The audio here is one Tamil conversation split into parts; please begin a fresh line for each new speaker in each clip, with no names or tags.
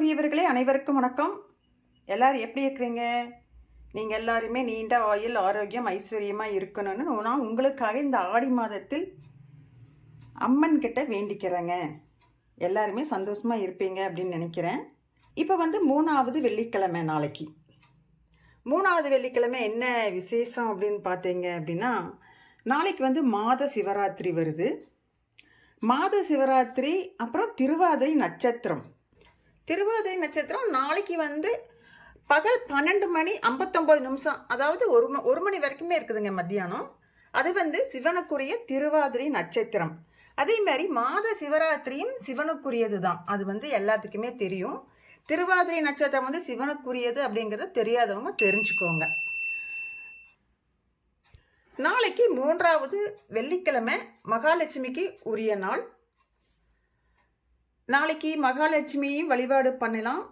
அன்புக்குரியவர்களே அனைவருக்கும் வணக்கம். எல்லாரும் எப்படி இருக்கிறீங்க? நீங்கள் எல்லாருமே நீண்ட ஆயுள் ஆரோக்கியம் ஐஸ்வர்யமாக இருக்கணும்னு நான் உங்களுக்காக இந்த ஆடி மாதத்தில் அம்மன் கிட்ட வேண்டிக்கிறேங்க. எல்லாருமே சந்தோஷமாக இருப்பீங்க அப்படின்னு நினைக்கிறேன். இப்போ வந்து மூணாவது வெள்ளிக்கிழமை நாளைக்கு. மூணாவது வெள்ளிக்கிழமை என்ன விசேஷம் அப்படின்னு பார்த்தீங்க அப்படின்னா நாளைக்கு வந்து மாத சிவராத்திரி வருது. மாத சிவராத்திரி அப்புறம் திருவாதிரை நட்சத்திரம். திருவாதிரை நட்சத்திரம் நாளைக்கு வந்து பகல் பன்னெண்டு மணி ஐம்பத்தொம்போது நிமிஷம். அதாவது ஒரு ம ஒரு மணி வரைக்குமே இருக்குதுங்க மத்தியானம். அது வந்து சிவனுக்குரிய திருவாதிரை நட்சத்திரம். அதே மாதிரி மாத சிவராத்திரியும் சிவனுக்குரியது தான். அது வந்து எல்லாத்துக்குமே தெரியும். திருவாதிரை நட்சத்திரம் வந்து சிவனுக்குரியது அப்படிங்கிறத தெரியாதவங்க தெரிஞ்சுக்கோங்க. நாளைக்கு மூன்றாவது வெள்ளிக்கிழமை மகாலட்சுமிக்கு உரிய நாள். நாளைக்கு மகாலட்சுமியையும் வழிபாடு பண்ணலாம்.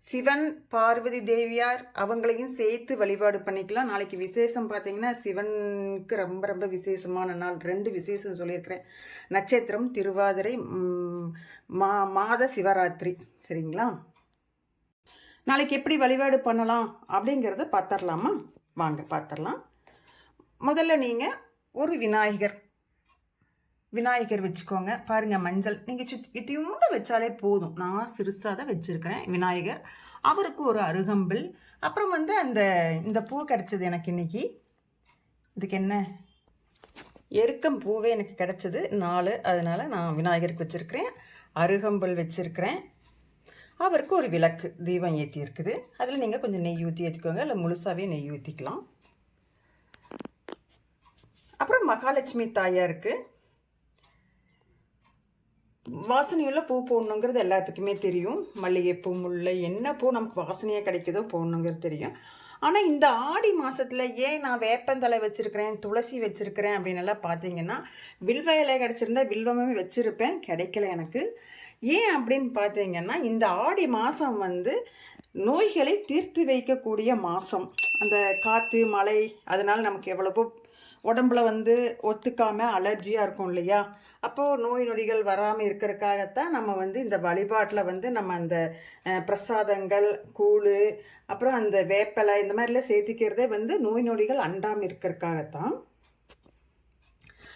சிவன் பார்வதி தேவியார் அவங்களையும் சேர்த்து வழிபாடு பண்ணிக்கலாம். நாளைக்கு விசேஷம் பார்த்தீங்கன்னா சிவனுக்கு ரொம்ப ரொம்ப விசேஷமான நாள். ரெண்டு விசேஷம் சொல்லியிருக்கிறேன். நட்சத்திரம் திருவாதிரை மா மாத சிவராத்திரி. சரிங்களா? நாளைக்கு எப்படி வழிபாடு பண்ணலாம் அப்படிங்கிறத பார்த்துடலாமா? வாங்க பார்த்துடலாம். முதல்ல நீங்கள் ஒரு விநாயகர். விநாயகர் வச்சுக்கோங்க. பாருங்கள் மஞ்சள். நீங்கள் சுத் இத்தியோண்டு வச்சாலே போதும். நான் சிறுசாக தான் வச்சுருக்கிறேன் விநாயகர். அவருக்கு ஒரு அருகம்பில். அப்புறம் வந்து அந்த இந்த பூ கிடச்சிது எனக்கு இன்னைக்கு. இதுக்கு என்ன? எருக்கம் பூவே எனக்கு கிடச்சிது. நாலு. அதனால் நான் விநாயகருக்கு வச்சுருக்கிறேன். அருகம்புல் வச்சுருக்கிறேன். அவருக்கு ஒரு விளக்கு தீபம் ஏற்றி இருக்குது. அதில் நீங்கள் கொஞ்சம் நெய் ஊற்றி ஏற்றிக்கோங்க இல்லை முழுசாகவே நெய் ஊற்றிக்கலாம் அப்புறம் மகாலட்சுமி தாயாருக்கு வாசனையுள்ள பூ போடணுங்கிறது எல்லாத்துக்குமே தெரியும். மல்லிகைப்பூ முல்லை என்ன பூ நமக்கு வாசனையாக கிடைக்குதோ போடணுங்கிறது தெரியும். ஆனால் இந்த ஆடி மாதத்தில் ஏன் நான் வேப்பந்தலை வச்சுருக்கிறேன் துளசி வச்சுருக்கிறேன் அப்படின்னு எல்லாம் பார்த்தீங்கன்னா வில்வ இலை கிடச்சிருந்தா வில்வமே வச்சுருப்பேன் கிடைக்கல எனக்கு. ஏன் அப்படின்னு பார்த்தீங்கன்னா இந்த ஆடி மாதம் வந்து நோய்களை தீர்த்து வைக்கக்கூடிய மாதம் அந்த காற்று மழை அதனால் நமக்கு எவ்வளவோ உடம்புல வந்து ஒத்துக்காமல் அலர்ஜியாக இருக்கும் இல்லையா? அப்போது நோய் நொடிகள் வராமல் இருக்கிறதுக்காகத்தான் நம்ம வந்து இந்த வழிபாட்டில் வந்து நம்ம அந்த பிரசாதங்கள் கூழ் அப்புறம் அந்த வேப்பலை இந்த மாதிரிலாம் சேர்த்திக்கிறதே வந்து நோய் நொடிகள் அண்டாமல் இருக்கிறதுக்காகத்தான்.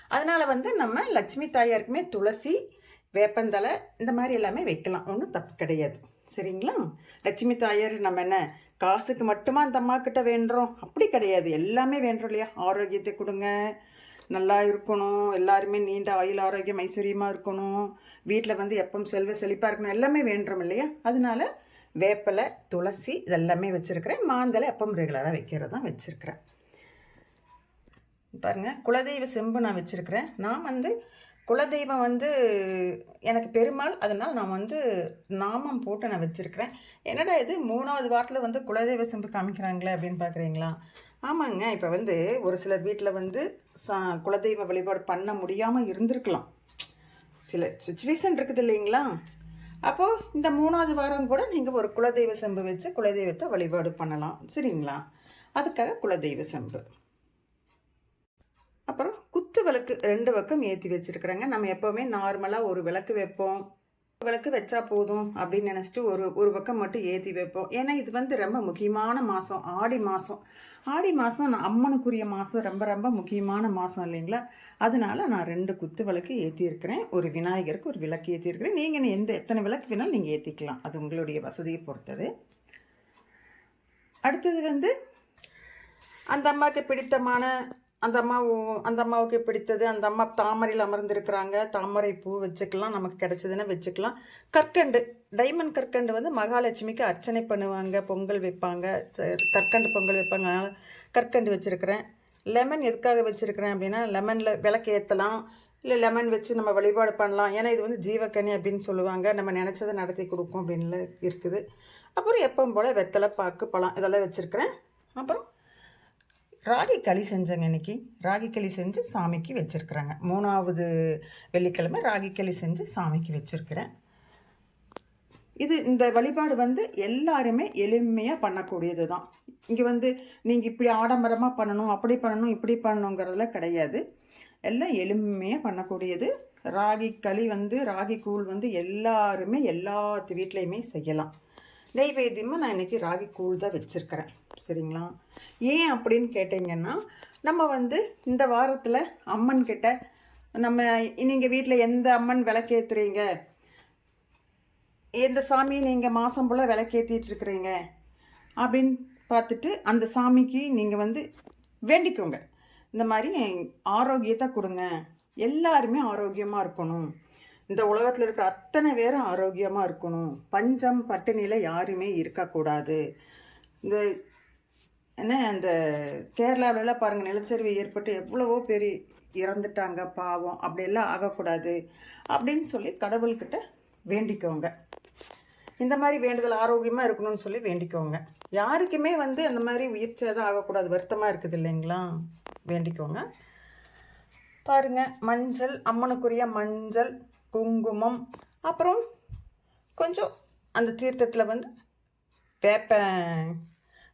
அதனால் வந்து நம்ம லட்சுமி தாயாருக்குமே துளசி வேப்பந்தலை இந்த மாதிரி எல்லாமே வைக்கலாம். ஒன்றும் தப்பு கிடையாது. சரிங்களா? லட்சுமி தாயார் நம்ம என்ன காசுக்கு மட்டுமா அந்த அம்மா கிட்ட வேண்டுறோம்? அப்படி கிடையாது. எல்லாமே வேண்டுறோம் இல்லையா? ஆரோக்கியத்தை கொடுங்க. நல்லா இருக்கணும். எல்லாருமே நீண்ட ஆயுள் ஆரோக்கியம் ஐஸ்வர்யமாக இருக்கணும். வீட்டில் வந்து எப்பவும் செல்வ செழிப்பாக இருக்கணும். எல்லாமே வேண்டுறோம் இல்லையா? அதனால வேப்பலை துளசி இதெல்லாமே வச்சுருக்கிறேன். மாந்தலை எப்பவும் ரெகுலராக வைக்கிறது தான் வச்சுருக்கிறேன். பாருங்கள் குலதெய்வ செம்பு நான் வச்சுருக்கிறேன். நான் வந்து குலதெய்வம் வந்து எனக்கு பெருமாள். அதனால் நான் வந்து நாமம் போட்டு நான் வச்சுருக்கிறேன். என்னடா இது? மூணாவது வாரத்தில் வந்து குலதெய்வ செம்பு காமிக்கிறாங்களே அப்படின்னு பார்க்குறீங்களா ஆமாங்க. இப்போ வந்து ஒரு சிலர் வீட்டில் வந்து சா குலதெய்வ வழிபாடு பண்ண முடியாமல் இருந்திருக்கலாம். சில சுச்சுவேஷன் இருக்குது இல்லைங்களா? அப்போது இந்த மூணாவது வாரம் கூட நீங்கள் ஒரு குலதெய்வ செம்பு வச்சு குலதெய்வத்தை வழிபாடு பண்ணலாம். சரிங்களா? அதுக்காக குலதெய்வ செம்பு. விளக்கு ரெண்டு பக்கம் ஏற்றி வச்சுருக்குறேங்க. நம்ம எப்போவுமே நார்மலாக ஒரு விளக்கு வைப்போம். விளக்கு வச்சா போதும் அப்படின்னு நினச்சிட்டு ஒரு ஒரு பக்கம் மட்டும் ஏற்றி வைப்போம். ஏன்னா இது வந்து ரொம்ப முக்கியமான மாதம் ஆடி மாதம் ஆடி மாதம் நான் அம்மனுக்குரிய மாதம் ரொம்ப ரொம்ப முக்கியமான மாதம் இல்லைங்களா? அதனால நான் ரெண்டு குத்து விளக்கு ஏற்றியிருக்கிறேன் ஒரு விநாயகருக்கு ஒரு விளக்கு ஏற்றிருக்கிறேன் நீங்கள் எந்த எத்தனை விளக்கு வேணாலும் நீங்கள் ஏற்றிக்கலாம் அது உங்களுடைய வசதியை பொறுத்தது. அடுத்தது வந்து அந்த அம்மாவுக்கு பிடித்தமான அந்த அம்மா அந்த அம்மாவுக்கு பிடித்தது அந்த அம்மா தாமரையில் அமர்ந்திருக்கிறாங்க. தாமரை பூ வச்சுக்கலாம் நமக்கு கிடைச்சதுன்னா வச்சுக்கலாம். கற்கண்டு டைமண்ட் கற்கண்டு வந்து மகாலட்சுமிக்கு அர்ச்சனை பண்ணுவாங்க பொங்கல் வைப்பாங்க ச- கற்கண்டு பொங்கல் வைப்பாங்க. அதனால் கற்கண்டு வச்சுருக்கிறேன். லெமன் எதுக்காக வச்சுருக்கிறேன் அப்படின்னா லெமனில் விளக்கு ஏற்றலாம் இல்லை லெமன் வச்சு நம்ம வழிபாடு பண்ணலாம். ஏன்னா இது வந்து ஜீவக்கனி அப்படின்னு சொல்லுவாங்க. நம்ம நினச்சதை நடத்தி கொடுக்கும் அப்படின்னு இருக்குது. அப்புறம் எப்பவும் போல் வெத்தலை பாக்கு பழம் இதெல்லாம் வச்சுருக்கிறேன். அப்புறம் ராகி களி செஞ்சேங்க இன்னைக்கு. ராகி களி செஞ்சு சாமிக்கு வச்சுருக்குறேங்க. மூணாவது வெள்ளிக்கிழமை ராகி களி செஞ்சு சாமிக்கு வச்சுருக்கிறேன். இது இந்த வழிபாடு வந்து எல்லாருமே எளிமையாக பண்ணக்கூடியது தான். இங்கே வந்து நீங்கள் இப்படி ஆடம்பரமாக பண்ணணும் அப்படி பண்ணணும் இப்படி பண்ணணுங்கிறதுல கிடையாது. எல்லாம் எளிமையாக பண்ணக்கூடியது. ராகி களி வந்து ராகி கூழ் வந்து எல்லாருமே எல்லாத்து வீட்லேயுமே செய்யலாம். நெய்வேத்தியமாக நான் இன்றைக்கி ராகி கூழ் தான் வச்சுருக்கிறேன். சரிங்களா? ஏன் அப்படின்னு கேட்டிங்கன்னா நம்ம வந்து இந்த வாரத்தில் அம்மன் கிட்ட நம்ம நீங்கள் வீட்டில் எந்த அம்மன் விளக்கேற்றுறீங்க எந்த சாமி நீங்கள் மாதம் போல் விளக்கேற்றிட்டு இருக்கிறீங்க? அப்படின்னு பார்த்துட்டு அந்த சாமிக்கு நீங்கள் வந்து வேண்டிக்கோங்க. இந்த மாதிரி ஆரோக்கியத்தை கொடுங்க. எல்லாருமே ஆரோக்கியமாக இருக்கணும். இந்த உலகத்தில் இருக்கிற அத்தனை பேரும் ஆரோக்கியமாக இருக்கணும். பஞ்சம் பட்டினியில் யாருமே இருக்கக்கூடாது. இந்த என்ன இந்த கேரளாவிலலாம் பாருங்கள் நிலச்சரிவு ஏற்பட்டு எவ்வளவோ பேர் இறந்துட்டாங்க பாவம் அப்படியெல்லாம் ஆகக்கூடாது அப்படின்னு சொல்லி கடவுள்கிட்ட வேண்டிக்கோங்க. இந்த மாதிரி வேண்டுதல் ஆரோக்கியமாக இருக்கணும்னு சொல்லி வேண்டிக்கோங்க. யாருக்குமே வந்து அந்த மாதிரி உயிர் சேதம் ஆகக்கூடாது வருத்தமாக இருக்குது இல்லைங்களா? வேண்டிக்கோங்க. பாருங்கள் மஞ்சள் அம்மனுக்குரிய மஞ்சள் குங்குமம். அப்புறம் கொஞ்சம் அந்த தீர்த்தத்தில் வந்து வேப்ப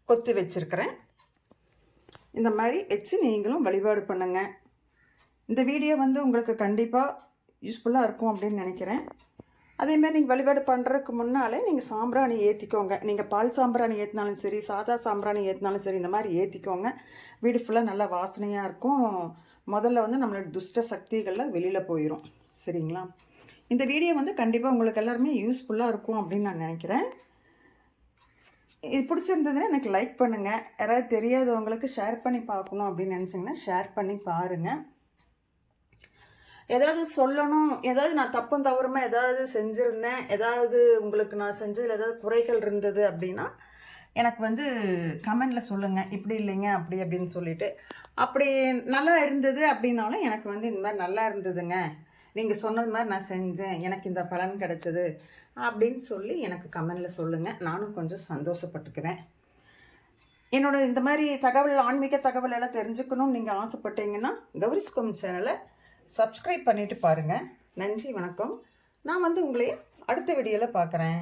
கொத்தி வச்சுருக்கிறேன். இந்த மாதிரி வச்சு நீங்களும் வழிபாடு பண்ணுங்க. இந்த வீடியோ வந்து உங்களுக்கு கண்டிப்பாக யூஸ்ஃபுல்லாக இருக்கும் அப்படின்னு நினைக்கிறேன். அதேமாதிரி நீங்கள் வழிபாடு பண்ணுறதுக்கு முன்னாலே நீங்கள் சாம்பிராணி ஏற்றிக்கோங்க நீங்கள் பால் சாம்பிராணி ஏற்றினாலும் சரி சாதா சாம்பிராணி ஏற்றினாலும் சரி இந்த மாதிரி ஏற்றிக்கோங்க வீடு ஃபுல்லாக நல்லா வாசனையாக இருக்கும். முதல்ல வந்து நம்மளோட துஷ்ட சக்திகளில் வெளியில் போயிடும் சரிங்களா? இந்த வீடியோ வந்து கண்டிப்பாக உங்களுக்கு எல்லாருமே யூஸ்ஃபுல்லாக இருக்கும் அப்படின்னு நான் நினைக்கிறேன். இது பிடிச்சிருந்ததுன்னா எனக்கு லைக் பண்ணுங்கள் யாராவது தெரியாதவங்களுக்கு ஷேர் பண்ணி பார்க்கணும் அப்படின்னு நினச்சிங்கன்னா ஷேர் பண்ணி பாருங்கள் ஏதாவது சொல்லணும் ஏதாவது நான் தப்பும் தவறுமா ஏதாவது செஞ்சுருந்தேன் ஏதாவது உங்களுக்கு நான் செஞ்சதில் ஏதாவது குறைகள் இருந்தது அப்படின்னா எனக்கு வந்து கமெண்டில் சொல்லுங்கள் இப்படி இல்லைங்க அப்படி அப்படின்னு சொல்லிட்டு. அப்படி நல்லா இருந்தது அப்படின்னாலும் எனக்கு வந்து இந்த மாதிரி நல்லா இருந்ததுங்க. நீங்கள் சொன்னது மாதிரி நான் செஞ்சேன் எனக்கு இந்த பலன் கிடைச்சது அப்படின்னு சொல்லி எனக்கு கமெண்டில் சொல்லுங்கள் நானும் கொஞ்சம் சந்தோஷப்பட்டுக்குவேன் என்னோட இந்த மாதிரி தகவல் ஆன்மீக தகவல் எல்லாம் தெரிஞ்சுக்கணும்னு நீங்கள் ஆசைப்பட்டீங்கன்னா கௌரிஸ்கோம் சேனலை சப்ஸ்கிரைப் பண்ணிவிட்டு பாருங்கள் நன்றி வணக்கம். நான் வந்து உங்களை அடுத்த வீடியோவில் பார்க்குறேன்